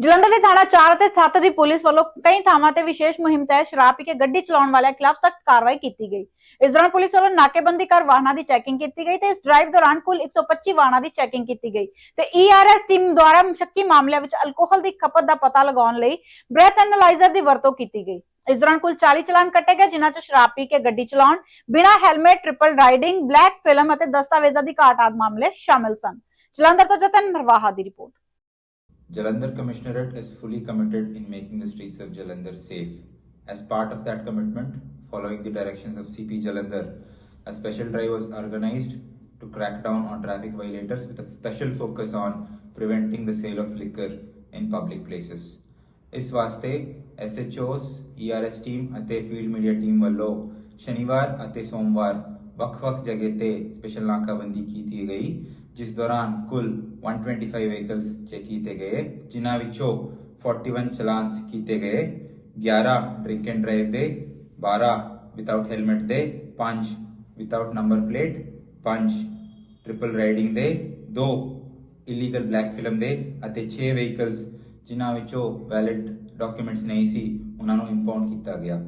ਜਲੰਧਰ ਦੇ ਥਾਣਾ 4 ਅਤੇ 7 ਦੀ ਪੁਲਿਸ ਵੱਲੋਂ ਕਈ ਥਾਵਾਂ ਤੇ ਵਿਸ਼ੇਸ਼ ਮੁਹਿੰਮ ਤਹਿਤ ਸ਼ਰਾਬ ਪੀ ਕੇ ਗੱਡੀ ਚਲਾਉਣ ਵਾਲਿਆਂ ਖਿਲਾਫ ਸਖਤ ਕਾਰਵਾਈ ਕੀਤੀ ਗਈ। ਇਸ ਦੌਰਾਨ ਪੁਲਿਸ ਵੱਲੋਂ ਨਾਕੇਬੰਦੀ ਕਰ ਵਾਹਨਾਂ ਦੀ ਚੈਕਿੰਗ ਕੀਤੀ ਗਈ ਤੇ ਇਸ ਡਰਾਈਵ ਦੌਰਾਨ ਕੁੱਲ 125 ਵਾਹਨਾਂ ਦੀ ਚੈਕਿੰਗ ਕੀਤੀ ਗਈ। ਤੇ ਈਆਰਐਸ ਟੀਮ ਦੁਆਰਾ ਸ਼ੱਕੀ ਮਾਮਲਿਆਂ ਵਿੱਚ ਅਲਕੋਹਲ ਦੀ ਖਪਤ ਦਾ ਪਤਾ ਲਗਾਉਣ ਲਈ ਬ੍ਰੈਥ ਐਨਾਲਾਈਜ਼ਰ ਦੀ ਵਰਤੋਂ ਕੀਤੀ ਗਈ। ਇਸ ਦੌਰਾਨ ਕੁੱਲ 40 ਚਲਾਨ ਕੱਟੇ ਗਏ, ਜਿਨ੍ਹਾਂ 'ਚ ਸ਼ਰਾਬ ਪੀ ਕੇ ਗੱਡੀ ਚਲਾਉਣ, ਬਿਨਾਂ helmet, triple riding, black film ਅਤੇ ਦਸਤਾਵੇਜ਼ਾਂ ਦੀ ਘਾਟ ਆਦਿ ਮਾਮਲੇ ਸ਼ਾਮਲ ਸਨ। ਜਲੰਧਰ ਤੋਂ ਜਤਨ ਮਰਵਾਹਾ ਦੀ report. Jalandhar Commissionerate is fully committed in making the streets of Jalandhar safe. As part of that commitment, following the directions of CP Jalandhar, a special drive was organized to crack down on traffic violators with a special focus on preventing the sale of liquor in public places. ਇਸ ਵਾਸਤੇ SHOs, ERS team ਅਤੇ field media team ਵੱਲੋਂ ਸ਼ਨੀਵਾਰ ਅਤੇ ਸੋਮਵਾਰ ਵੱਖ-ਵੱਖ ਜਗ੍ਹਾ ਤੇ ਸਪੈਸ਼ਲ ਨਾਕਾਬੰਦੀ ਕੀਤੀ ਗਈ, ਜਿਸ ਦੌਰਾਨ ਕੁੱਲ 125 ਵਹੀਕਲਸ ਚੈੱਕ ਕੀਤੇ ਗਏ, ਜਿਨ੍ਹਾਂ ਵਿੱਚੋਂ 41 ਚਲਾਨਸ ਕੀਤੇ ਗਏ 11 ਡਰਿੰਕ ਐਂਡ ਡਰਾਈਵ ਦੇ 12 ਵਿਦਆਊਟ ਹੈਲਮਟ ਦੇ 5 without number plate 5 triple riding ਦੇ 2 ਇਲੀਗਲ ਬਲੈਕ ਫਿਲਮ ਦੇ ਅਤੇ 6 ਵਹੀਕਲਸ ਜਿਨ੍ਹਾਂ ਵਿੱਚੋਂ ਵੈਲਿਡ ਡਾਕੂਮੈਂਟਸ ਨਹੀਂ ਸੀ, ਉਹਨਾਂ ਨੂੰ ਇੰਪਾਊਂਡ ਕੀਤਾ ਗਿਆ।